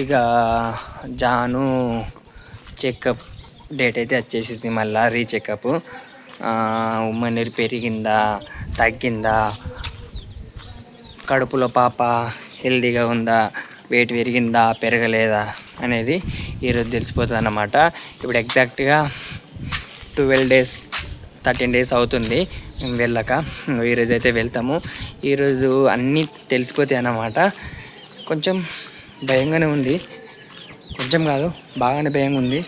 ఇక Janu checkup date అయితే వచ్చేసింది మళ్ళీ రీచెకప్. ఉమ్మనీరు పెరిగిందా తగ్గిందా కడుపులో పాప హెల్దీగా ఉందా వెయిట్ పెరిగిందా పెరగలేదా అనేది ఈరోజు తెలిసిపోతుంది అన్నమాట ఇప్పుడు ఎగ్జాక్ట్గా ట్వెల్వ్ డేస్ థర్టీన్ డేస్ అవుతుంది. మేము వెళ్ళక ఈరోజు అయితే వెళ్తాము. ఈరోజు అన్నీ తెలిసిపోతాయి అన్నమాట. కొంచెం భయంగానే ఉంది. కొంచెం కాదు బాగానే భయంగా ఉంది.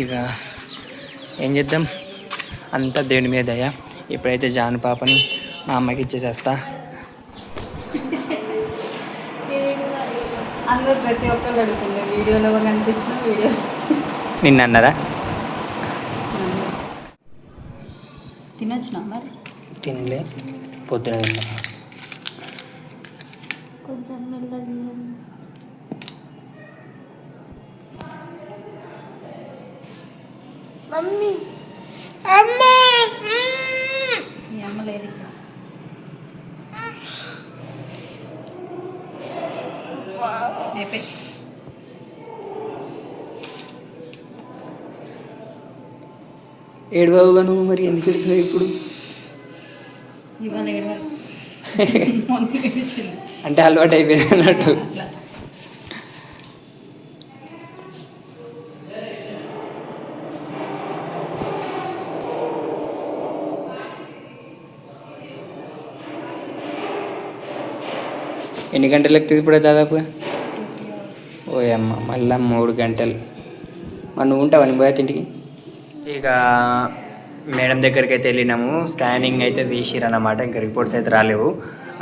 ఇక ఏం చేద్దాం? అంతా దేవుని మీద దయ. ఇప్పుడైతే జాను పాపని మా అమ్మకి ఇచ్చేసేస్తా. అందరూ ప్రతి ఒక్కళ్ళు అడుగుతుండే వీడియోలో కనిపించిన వీడియో. నిన్న అన్నారా? తినొచ్చునా మరి? తినలే. పొద్దున తిన్నా కొంచెం మెల్లగా మమ్మీ అమ్మా మీ అమ్మ లేదు ఇక్కడ అయిపోయి ఏడుబావుగా నువ్వు మరి ఎందుకు ఎడుతున్నావు ఇప్పుడు? అంటే అలవాటు అయిపోయింది అన్నట్టు. ఎన్ని గంటలకు ఎక్కుతుంది ఇప్పుడు దాదాపుగా? ఓ అమ్మ మళ్ళా మూడు గంటలు. మరి నువ్వు ఉంటావా? నీ పోయా ఇంటికి ఇక మేడం దగ్గరికి అయితే వెళ్ళినాము. స్కానింగ్ అయితే తీసిరన్నమాట. ఇంకా రిపోర్ట్స్ అయితే రాలేవు.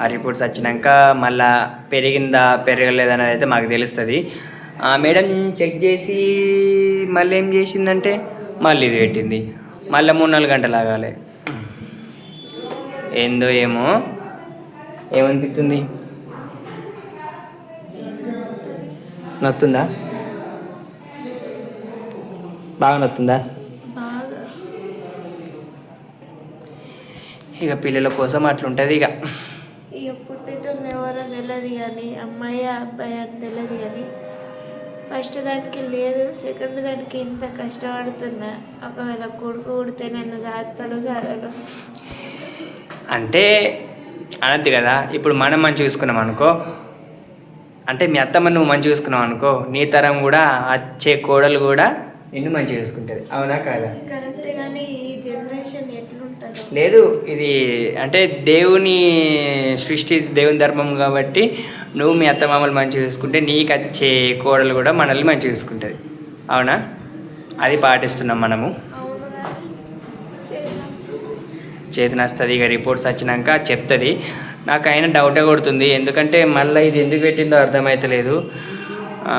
ఆ రిపోర్ట్స్ వచ్చినాక మళ్ళా పెరిగిందా పెరగలేదనేది అయితే మాకు తెలుస్తుంది. ఆ మేడం చెక్ చేసి మళ్ళీ ఏం చేసిందంటే మళ్ళీ ఇది పెట్టింది. మళ్ళీ మూడు నాలుగు గంటలు ఆగాలి. ఏందో ఏమో. ఏమనిపిస్తుంది? నొత్తుందా? బాగా నొత్తుందా? ఇక పిల్లల కోసం అట్లుంటుంది ఇక. ఇక పుట్టేటోళ్ళు ఎవరో తెలియదు కానీ అమ్మాయి అబ్బాయి అని తెలియదు కానీ ఫస్ట్ దానికి లేదు సెకండ్ దానికి ఇంత కష్టపడుతున్నా. ఒకవేళ కొడుకు పుడితే నన్ను జాతలు చాలడు అంటే అనద్దు కదా ఇప్పుడు మనం మంచి చూసుకున్నాం అనుకో అంటే మీ అత్తమ్మ నువ్వు మంచి చూసుకున్నావు అనుకో నీ తరం కూడా వచ్చే కోడలు కూడా నిన్ను మంచి చూసుకుంటుంది. అవునా కాదా? కరెక్ట్ కానీ ఈ జనరేషన్ ఎట్లుంటుందో. లేదు ఇది అంటే దేవుని సృష్టి దేవుని ధర్మం కాబట్టి నువ్వు మీ అత్త మామలు మంచి చూసుకుంటే నీకు వచ్చే కోడలు కూడా మనల్ని మంచి చూసుకుంటుంది. అవునా? అది పాటిస్తున్నాం మనము. అవును కానీ చేయలేం. చేతి వస్తుంది ఇక రిపోర్ట్స్ వచ్చినాక చెప్తుంది. నాకు అయినా డౌటే కొడుతుంది. ఎందుకంటే మళ్ళీ ఇది ఎందుకు పెట్టిందో అర్థమవుతలేదు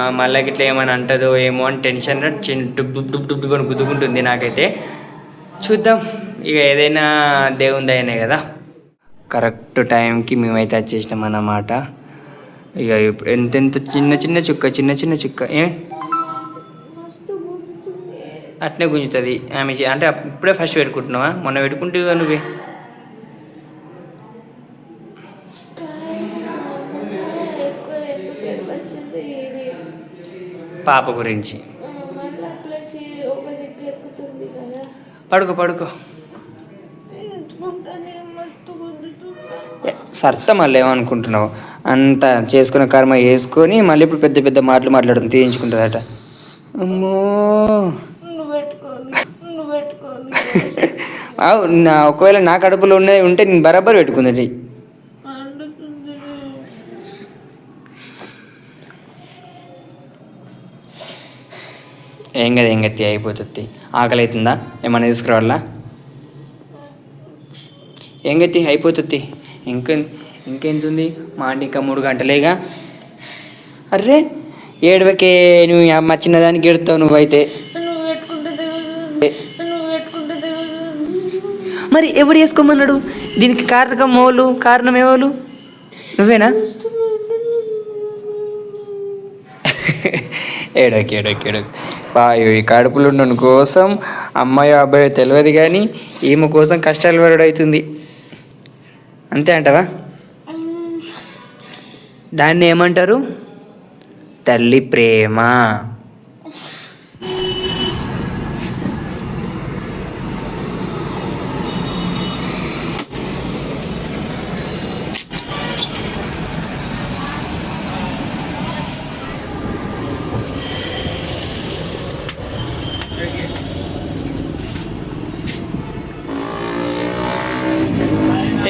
మళ్ళీ ఇట్లా ఏమైనా అంటదో ఏమో అని టెన్షన్ చిన్న డుబ్ డుబ్ డుబ్ డుబ్ అని గుద్దుకుంటుంది నాకైతే. చూద్దాం. ఇక ఏదైనా దేవుని దయనే కదా. కరెక్ట్ టైంకి మేమైతే వచ్చేసినాం అన్నమాట. ఇక ఇప్పుడు ఎంతెంత చిన్న చిన్న చుక్క చిన్న చిన్న చుక్క. ఏ? అట్నే గుంజుతుంది. ఆమె చే- అంటే ఇప్పుడే ఫస్ట్ పెట్టుకుంటున్నావా? మొన్న పెట్టుకుంటే నువ్వే. పాప గురించి. పడుకో పడుకో. సర్త మళ్ళీ ఏమనుకుంటున్నావు? అంత చేసుకున్న కర్మ వేసుకొని మళ్ళీ ఇప్పుడు పెద్ద పెద్ద మాటలు మాట్లాడుతుంది తీయించుకుంటుందట. అమ్మో. నా ఒకవేళ నా కడుపులో ఉన్నది ఉంటే నేను బరాబర్ పెట్టుకుంది ఏం కదా ఏం గతి అయిపోతుంది. ఆకలి అవుతుందా ఏమన్నా తీసుకురావాలా? ఏం గతి అయిపోతుంది? ఇంక ఇంకెంతుంది? మా అంటే ఇంకా మూడు గంటలేగా. అర్రే ఏడవకే నువ్వు మా చిన్నదానికి ఎడుతావు నువ్వైతే. మరి ఎవడు వేసుకోమన్నాడు దీనికి కారణం మోలు కారణం ఎవరు నువ్వేనా? ఏడోకి ఏడోకి ఏడోకి. పాయో ఈ కడుపులో ఉన్న కోసం అమ్మాయి అబ్బాయి తెలియదు కానీ ఈమె కోసం కష్టాలు పడడం అంతే అంటావా? దాన్ని ఏమంటారు? తల్లి ప్రేమ.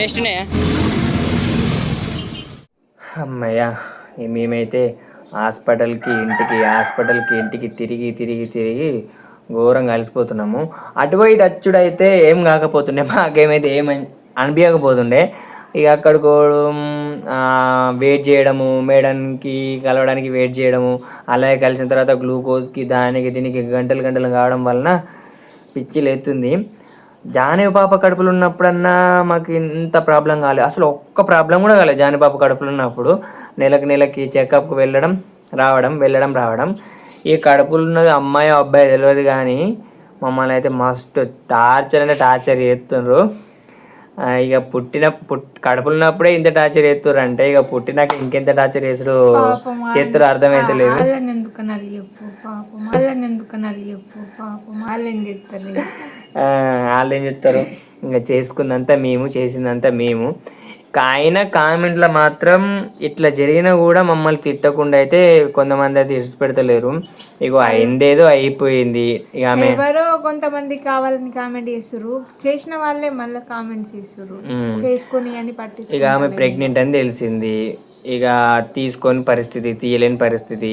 వేస్ట్నే అమ్మయ్య మేమైతే హాస్పిటల్కి ఇంటికి హాస్పిటల్కి ఇంటికి తిరిగి తిరిగి తిరిగి ఘోరంగా కలిసిపోతున్నాము అటు ఇటు అచ్చుడు అయితే ఏం కాకపోతుండే మాకేమైతే ఏం అనిపించకపోతుండే ఇక అక్కడికి వెయిట్ చేయడము మేడంకి కలవడానికి వెయిట్ చేయడము అలాగే కలిసిన తర్వాత గ్లూకోజ్కి దానికి దీనికి గంటలు గంటలు కావడం వలన పిచ్చి లేస్తుంది జానవి పాప కడుపులో ఉన్నప్పుడన్నా మాకు ఇంత ప్రాబ్లం కాలేదు అసలు ఒక్క ప్రాబ్లం కూడా కాలేదు జానవి పాప కడుపులో ఉన్నప్పుడు నెలకు నెలకి చెకప్కి వెళ్ళడం రావడం వెళ్ళడం రావడం. ఈ కడుపులో ఉన్నది అమ్మాయి అబ్బాయి తెలియదు కానీ మమ్మల్ని అయితే మస్తు టార్చర్ అంటే టార్చర్ చేస్తుండ్రు. ఇక పుట్టిన పుట్ కడుపులో ఉన్నప్పుడే ఇంత టార్చర్ చేస్తుర్రు అంటే ఇక పుట్టినాక ఇంకెంత టార్చర్ చేసుడు చేతురు అర్థమైతే లేదు. ఎందుకు ఎందుకు వాళ్ళు ఏం చెప్తారు? ఇంకా చేసుకుందంతా మేము చేసిందంతా మేము. కా- అయినా కామెంట్లో మాత్రం ఇట్లా జరిగినా కూడా మమ్మల్ని తిట్టకుండా అయితే కొంతమంది అయితే ఇడిచి పెడతలేరు ఇగో అయిందేదో అయిపోయింది. ఇక ఆమె ఎవరో కొంతమంది కావాలని కామెంట్ చేస్తుర్రు. చేసిన వాళ్ళే మళ్ళీ కామెంట్స్ చేస్తుర్రు. ఉమ్, చేసుకొని అని పట్టించు ఇక ఆమె ప్రెగ్నెంట్ అని తెలిసింది. ఇక తీసుకొని పరిస్థితి తీయలేని పరిస్థితి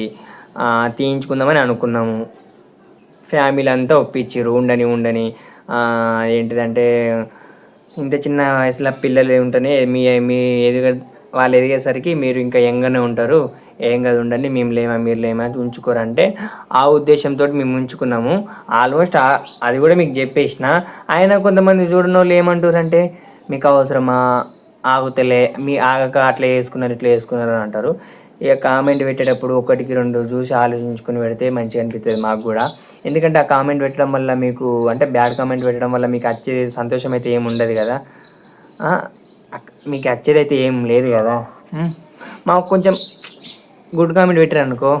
తీయించుకుందామని అనుకున్నాము. ఫ్యామిలీ అంతా ఒప్పించారు ఉండని ఉండని. ఏంటిదంటే ఇంత చిన్న వయసులో పిల్లలు ఉంటేనే మీ మీ ఎదుగ వాళ్ళు ఎదిగేసరికి మీరు ఇంకా యంగ్గానే ఉంటారు. ఏం కాదు ఉండండి మేము లేమా మీరు లేమా అని ఉంచుకోరంటే ఆ ఉద్దేశంతో మేము ఉంచుకున్నాము. ఆల్మోస్ట్ అది కూడా మీకు చెప్పేసిన. ఆయన కొంతమంది చూడని వాళ్ళు ఏమంటారంటే మీకు అవసరమా? ఆగుతలే మీ ఆగక అట్లా వేసుకున్నారు ఇట్లా వేసుకున్నారు అని అంటారు. ఇక కామెంట్ పెట్టేటప్పుడు ఒకటికి రెండు చూసి ఆలోచించుకొని పెడితే మంచిగా అనిపిస్తుంది మాకు కూడా. ఎందుకంటే ఆ కామెంట్ పెట్టడం వల్ల మీకు అంటే బ్యాడ్ కామెంట్ పెట్టడం వల్ల మీకు వచ్చే సంతోషం అయితే ఏమి ఉండదు కదా. మీకు వచ్చేది అయితే ఏం లేదు కదా. మాకు కొంచెం గుడ్ కామెంట్ పెట్టారు అనుకో.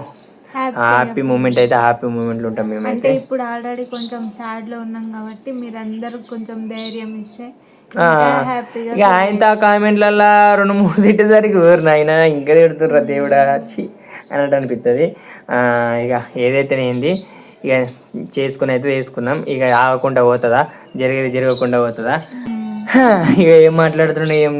హ్యాపీ మూమెంట్ అయితే హ్యాపీ మూమెంట్లు ఉంటాం అంటే మేమైతే ఇప్పుడు ఆల్రెడీ కొంచెం సాడ్లో ఉన్నాం కాబట్టి మీరందరూ కొంచెం ధైర్యం ఇస్తే ఇంకా హ్యాపీగా ఇక ఆయన కామెంట్లల్లో రెండు మూడు తిట్టేసరికి ఎవరు నాయన ఇంకా తిడుతుర్రా దేవుడా చి అన్నట్టు అనిపిస్తుంది ఇక ఏదైతేనేంది ఇక చేసుకుని అయితే వేసుకున్నాం ఇక ఆగకుండా పోతుందా జరిగేది జరగకుండా పోతుందా? ఇక ఏం మాట్లాడుతున్నా ఏం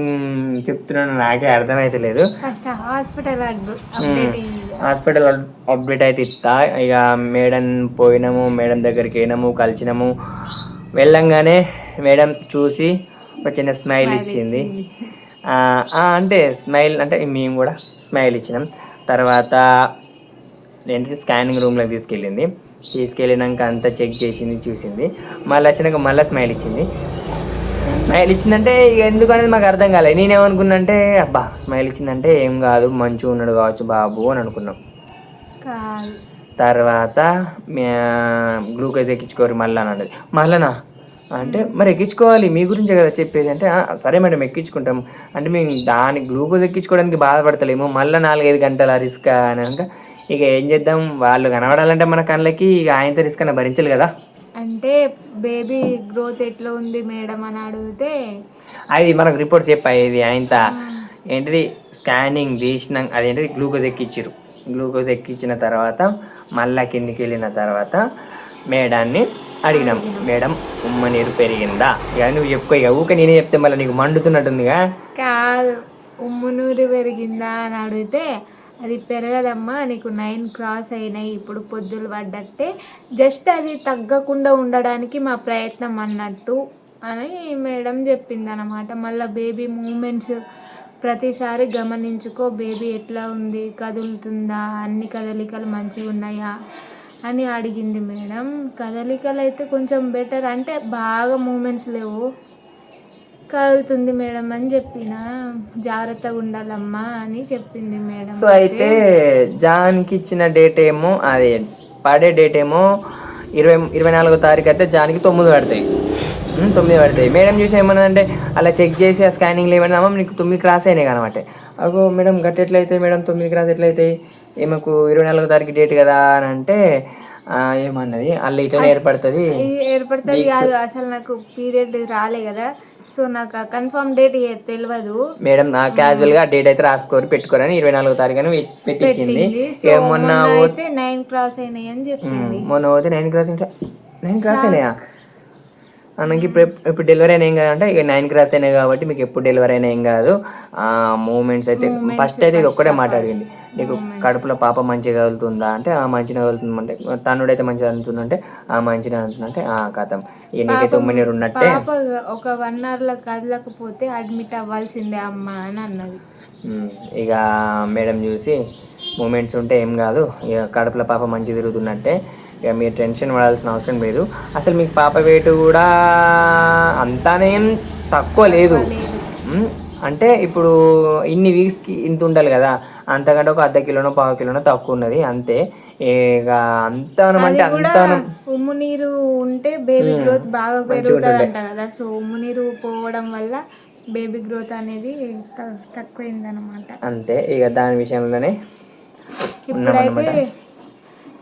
చెప్తున్నాను నాకే అర్థమైతే లేదు first hospital update hospital update అయితే ఇస్తా ఇక మేడం పోయినాము మేడం దగ్గరికి పోయినాము కలిసినాము. వెళ్ళంగానే మేడం చూసి ఒక చిన్న స్మైల్ ఇచ్చింది. అంటే స్మైల్ అంటే మేము కూడా స్మైల్ ఇచ్చినాం. తర్వాత ఏంటి స్కానింగ్ రూమ్లోకి తీసుకెళ్ళింది. తీసుకెళ్ళినాక అంతా చెక్ చేసింది చూసింది. మళ్ళీ వచ్చినాక మళ్ళీ స్మైల్ ఇచ్చింది. స్మైల్ ఇచ్చిందంటే ఇక ఎందుకు అనేది మాకు అర్థం కాలేదు. నేనేమనుకున్నా అంటే అబ్బా స్మైల్ ఇచ్చిందంటే ఏం కాదు మంచిగా ఉన్నాడు కావచ్చు బాబు అని అనుకున్నాం. తర్వాత గ్లూకోజ్ ఎక్కించుకోరు మళ్ళీ అని అన్నది. మళ్ళనా అంటే మరి ఎక్కించుకోవాలి మీ గురించే కదా చెప్పేది. అంటే "ఆ, సరే మేడం ఎక్కించుకుంటాం అంటే మేము దాని గ్లూకోజ్ ఎక్కించుకోవడానికి బాధపడతలేము. మళ్ళీ నాలుగైదు గంటల రిస్క్ అని అనక ఇక ఏం చేద్దాం? వాళ్ళు కనబడాలంటే మన కళ్ళకి ఇక ఆయనతో రిస్క్ అన్న భరించాలి కదా. అంటే బేబీ గ్రోత్ ఎట్లా ఉంది మేడం అని అడిగితే? అది మనకు రిపోర్ట్స్ చెప్పాయి ఆయనత ఏంటిది? స్కానింగ్ తీసిన. అదేంటిది గ్లూకోజ్ ఎక్కించారు గ్లూకోజ్ ఎక్కించిన తర్వాత మళ్ళా కిందికి వెళ్ళిన తర్వాత మేడాన్ని అడిగినాం. మేడం ఉమ్మ నీరు పెరిగిందా? ఇక నువ్వు చెప్పుకో ఇక ఊక నేనే చెప్తే మళ్ళీ నీకు మండుతున్నట్టుందిగా. కాదు ఉమ్ము నూరు పెరిగిందా అని అడిగితే అది పెరగదమ్మా నీకు నైన్ క్రాస్ అయినాయి ఇప్పుడు పొద్దులు పడ్డట్టే. జస్ట్ అది తగ్గకుండా ఉండడానికి మా ప్రయత్నం అన్నట్టు అని మేడం చెప్పింది అనమాట మళ్ళీ బేబీ మూమెంట్స్ ప్రతిసారి గమనించుకో బేబీ ఎట్లా ఉంది కదులుతుందా అన్ని కదలికలు మంచిగా ఉన్నాయా అని అడిగింది మేడం. కదలికలు అయితే కొంచెం బెటర్ అంటే బాగా మూమెంట్స్ లేవు. కలుగుతుంది మేడం అని చెప్పిన. జాగ్రత్తగా ఉండాలమ్మా అని చెప్పింది మేడం సో అయితే జాన్కి ఇచ్చిన డేట్ ఏమో అది పడే డేట్ ఏమో ఇరవై ఇరవై నాలుగో తారీఖు అయితే జాన్కి తొమ్మిది పడతాయి. తొమ్మిది పడతాయి. మేడం చూసి ఏమన్నదంటే అలా చెక్ చేసి ఆ స్కానింగ్లో ఏమన్నా నీకు తొమ్మిది క్రాస్ అయినాయి అనమాట అగో మేడం గట్టి ఎట్లయితే మేడం తొమ్మిది క్రాస్ ఎట్లయితాయి? ఈమెకు ఇరవై నాలుగో తారీఖు డేట్ కదా అని అంటే ఏమన్నది? అల్ల ఇట్లనే ఏర్పడుతుంది. ఏర్పడుతుంది కాదు అసలు నాకు పీరియడ్ రాలే కదా. సో నాకు కన్ఫర్మ్ డేట్ తెలియదు మేడం నా క్యాజువల్గా డేట్ అయితే రాసుకోరు పెట్టుకోరని ఇరవై నాలుగో తారీఖు అని పెట్టించింది. మొన్న నైన్ క్రాస్ అయినాయి అని చెప్పింది. మొన్న పోతే నైన్ క్రాస్ నైన్ క్రాస్ అయినాయా? మనకి ఇప్పుడు ఇప్పుడు డెలివరీ అయినా ఏం కాదు అంటే ఇక నైన్ క్రాస్ అయినాయి కాబట్టి మీకు ఎప్పుడు డెలివరీ అయినా ఏం కాదు. ఆ మూమెంట్స్ అయితే ఫస్ట్ అయితే ఇది ఒక్కటే మాట అడిగింది నీకు కడుపులో పాప మంచిగా కదులుతుందా అంటే ఆ మంచిగా కదులుతుంది అంటే తన్నుడైతే మంచిగా కదులుతుందంటే ఆ మంచిగా కదులుతుందంటే ఆ కథం. ఇక నీకైతే ఉమ్మనీరు ఉన్నట్టే. ఒక వన్ అవర్లో కదలకపోతే అడ్మిట్ అవ్వాల్సిందే అమ్మ అని అన్నది. ఇక మేడం చూసి మూమెంట్స్ ఉంటే ఏం కాదు. ఇక కడుపులో పాప మంచి తిరుగుతున్నట్టే. ఇక మీరు టెన్షన్ పడాల్సిన అవసరం లేదు. అసలు మీకు పాప వెయిట్ కూడా అంతానేం తక్కువ లేదు. అంటే ఇప్పుడు ఇన్ని వీక్స్కి ఇంత ఉండాలి కదా. అంతకంటే ఒక అర్ధ కిలోనో పావు కిలోనో తక్కువ ఉన్నది. అంతే. ఇక అంతానం అంటే అంతానం. ఉమ్ము నీరు ఉంటే బేబీ గ్రోత్ బాగా పెరుగుతుంది అంట కదా. సో ఉమ్ము నీరు పోవడం వల్ల బేబీ గ్రోత్ అనేది తక్కువైందనమాట అంతే. ఇక దాని విషయంలోనే ఇప్పుడైతే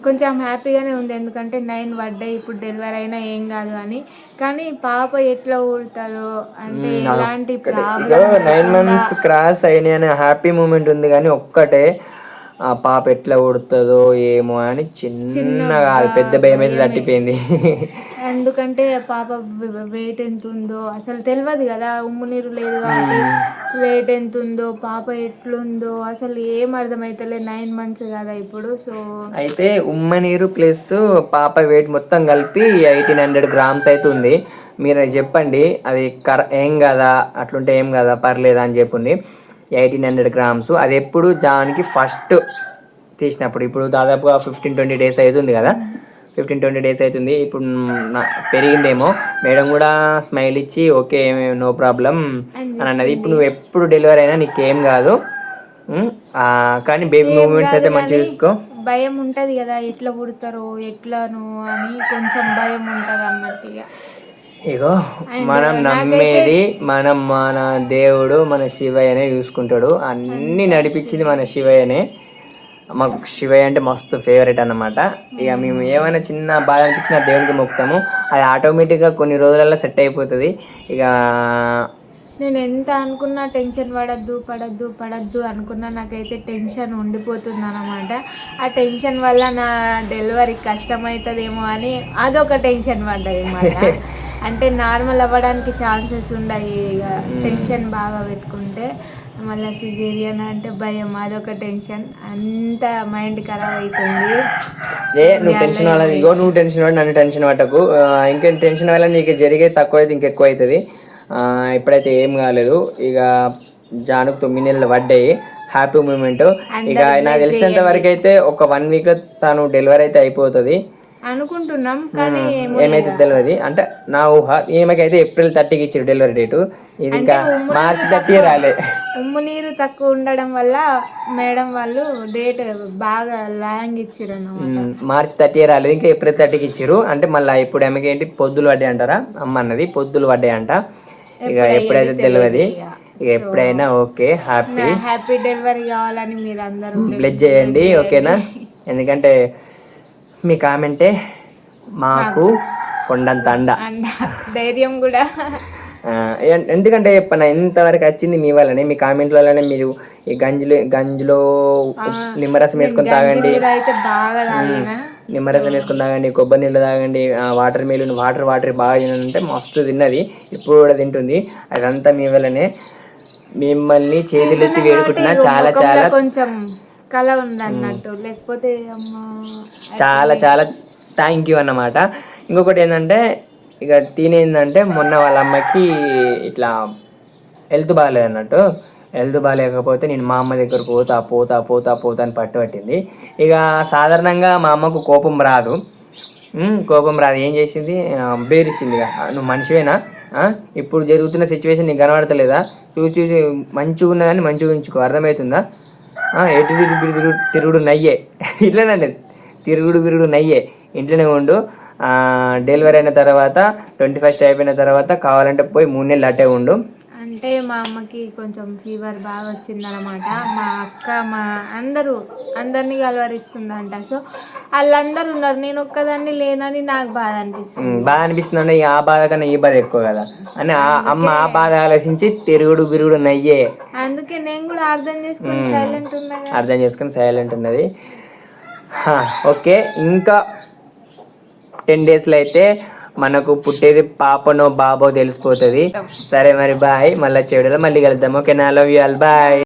కొంచెం హ్యాపీగానే ఉంది. ఎందుకంటే నైన్ పడ్డాయి ఇప్పుడు డెలివరీ అయినా ఏం కాదు అని. కానీ పాప ఎట్లా ఊడుతుందో అంటే ఎలాంటి నైన్ మంత్స్ క్రాస్ అయినాయి అనే హ్యాపీ మూమెంట్ ఉంది. కానీ ఒక్కటే ఆ పాప ఎట్లా ఉడుతుందో ఏమో అని చిన్నగా పెద్ద భయం అయితే తట్టిపోయింది. ఎందుకంటే పాప వెయిట్ ఎంత ఉందో అసలు తెలియదు కదా ఉమ్ము నీరు లేదు కాబట్టి వెయిట్ ఎంత ఉందో పాప ఎట్లుందో అసలు ఏం అర్థమైతలే నైన్ మంత్స్ కదా ఇప్పుడు సో అయితే ఉమ్మ నీరు ప్లస్ పాప వెయిట్ మొత్తం కలిపి ఎయిటీన్ హండ్రెడ్ గ్రామ్స్ అయితే ఉంది. మీరు అది చెప్పండి అది కర ఏం కదా అట్లుంటే ఏం కదా పర్లేదా అని చెప్పండి. Eighteen hundred grams. అది ఎప్పుడు జాన్కి ఫస్ట్ తీసినప్పుడు. ఇప్పుడు దాదాపుగా ఫిఫ్టీన్ ట్వంటీ డేస్ అవుతుంది కదా. ఫిఫ్టీన్ ట్వంటీ డేస్ అవుతుంది. ఇప్పుడు పెరిగిందేమో. మేడం కూడా స్మైల్ ఇచ్చి ఓకే నో ప్రాబ్లం అని అన్నది. ఇప్పుడు నువ్వు ఎప్పుడు డెలివరీ అయినా నీకేం కాదు. కానీ బేబీ మూమెంట్స్ అయితే మంచిగా చూసుకో. భయం ఉంటది కదా. ఎట్లా పుడతారో ఎట్లాను అని కొంచెం భయం ఉంటది అన్నట్టుగా ఇగో మనం నమ్మేది మనం మన దేవుడు మన శివయ్యనే చూసుకుంటాడు. అన్ని నడిపించింది మన శివయ్యనే. మాకు శివయ్య అంటే మస్తు ఫేవరెట్ అన్నమాట. ఇక మేము ఏమైనా చిన్న బాధ అనిపించినా దేవునికి మొక్కుతాము. అది ఆటోమేటిక్గా కొన్ని రోజులలో సెట్ అయిపోతుంది. ఇక నేను ఎంత అనుకున్నా టెన్షన్ పడద్దు పడద్దు పడద్దు అనుకున్నా నాకైతే టెన్షన్ ఉండిపోతుంది అనమాట ఆ టెన్షన్ వల్ల నా డెలివరీ కష్టమవుతుందేమో అని అదొక టెన్షన్ పడ్డది అంటే నార్మల్ అవ్వడానికి ఛాన్సెస్ ఉన్నాయి ఇక టెన్షన్ బాగా పెట్టుకుంటే మళ్ళీ సిజేరియన్ అంటే భయం అదొక టెన్షన్. అంత మైండ్ ఖరాబ్ అవుతుంది ఏ నువ్వు టెన్షన్ వాళ్ళ ఇగో నువ్వు టెన్షన్ పడి నన్ను టెన్షన్ పట్టకు. ఇంకేం టెన్షన్ వల్ల నీకు జరిగేది తక్కువ అయితే ఇంకెక్కువ అవుతుంది ఇప్పుడైతే ఏం కాలేదు. ఇక జానుకు తొమ్మిది నెలలు పడ్డాయి. హ్యాపీ మూమెంట్ ఇక నాకు తెలిసినంత వరకు అయితే ఒక వన్ వీక్ తను డెలివరీ అయితే అయిపోతుంది. అనుకుంటున్నాం కానీ ఏమైతే తెలియదు. అంటే నా ఊహ ఈమెకైతే ఏప్రిల్ థర్టీకి ఇచ్చారు డెలివరీ డేటు ఇది ఇంకా మార్చి థర్టీ రాలే. ఉమ్ము నీరు తక్కువ ఉండడం వల్ల మేడం వాళ్ళు డేట్ బాగా లాంగ్ ఇచ్చారు. మార్చి థర్టీ రాలేదు. ఇంకా ఏప్రిల్ థర్టీకి ఇచ్చారు. అంటే మళ్ళీ ఇప్పుడు ఆమెకి ఏంటి పొద్దులు పడ్డాయి అంటారా? అమ్మ అన్నది పొద్దులు పడ్డాయి అంట. ఇక ఎప్పుడైతే తెలియదు ఇక. ఎప్పుడైనా ఓకే హ్యాపీ. హ్యాపీ డెలివరీ కావాలని మీరు అందరూ బ్లెడ్ చేయండి ఓకేనా? ఎందుకంటే మీ కామెంటే మాకు కొండంత అండ. ధైర్యం కూడా. ఎందుకంటే చెప్పన ఇంతవరకు వచ్చింది మీ వల్లనే మీ కామెంట్ వల్లనే మీరు ఈ గంజిలో గంజిలో నిమ్మరసం వేసుకొని తాగండి. నిమ్మరసం వేసుకొని తాగండి కొబ్బరి నీళ్ళు తాగండి వాటర్ మిల్లుని వాటర్ వాటర్ బాగా తినంటే మస్తు తిన్నది. ఇప్పుడు కూడా తింటుంది. అదంతా మీ వల్లనే. మిమ్మల్ని చేతులెత్తి వేడుకుంటున్నా. చాలా చాలా కొంచెం కళ ఉంది అన్నట్టు లేకపోతే అమ్మ చాలా చాలా థ్యాంక్ యూ అన్నమాట. ఇంకొకటి ఏంటంటే ఇక తినేందంటే మొన్న వాళ్ళ అమ్మకి ఇట్లా హెల్త్ బాగాలేదు అన్నట్టు హెల్త్ బాగాలేకపోతే నేను మా అమ్మ దగ్గర పోతా పోతా పోతా పోతా అని పట్టు పట్టింది ఇక సాధారణంగా మా అమ్మకు కోపం రాదు. కోపం రాదు. ఏం చేసింది? బేరిచ్చింది ఇక. నువ్వు మనిషివేనా? ఇప్పుడు జరుగుతున్న సిచ్యువేషన్ నీకు కనబడతలేదా? చూసి చూసి మంచిగా ఉన్నదని మంచిగా ఉంచుకో. అర్థమవుతుందా? ఎటు తిరుగు తిరుగుడు తిరుగుడు నయ్యే. ఇట్లనండి తిరుగుడు బిరుగుడు నయ్యే. ఇంట్లోనే ఉండు. డెలివరీ అయిన తర్వాత ట్వంటీ ఫస్ట్ అయిపోయిన తర్వాత కావాలంటే పోయి మూడు నెలలు అట్టే ఉండు. అంటే మా అమ్మకి కొంచెం ఫీవర్ బాగా వచ్చిందనమాట మా అక్క మా అందరూ అందరినీ కలవరిస్తుందంట. సో వాళ్ళందరూ ఉన్నారు. నేను ఒక్కదాన్ని లేనని నాకు బాధ అనిపిస్తుంది. బాధ అనిపిస్తుంది అంటే ఆ బాధ కన్నా ఈ బాధ ఎక్కువ కదా. అని అమ్మ ఆ బాధ ఆలోచించి తిరుగుడు బిరుగుడు నయ్యే. అందుకే నేను కూడా అర్థం చేసుకుని సైలెంట్ ఉన్నా. అర్థం చేసుకుని సైలెంట్ ఉన్నది. హా, ఓకే. ఇంకా టెన్ డేస్లో అయితే మనకు పుట్టేది పాపనో బాబో తెలిసిపోతుంది. సరే మరి బాయ్. మళ్ళీ చెడులో మళ్ళీ కలుద్దాం. ఓకే నా లవ్ యూ ఆల్ బాయ్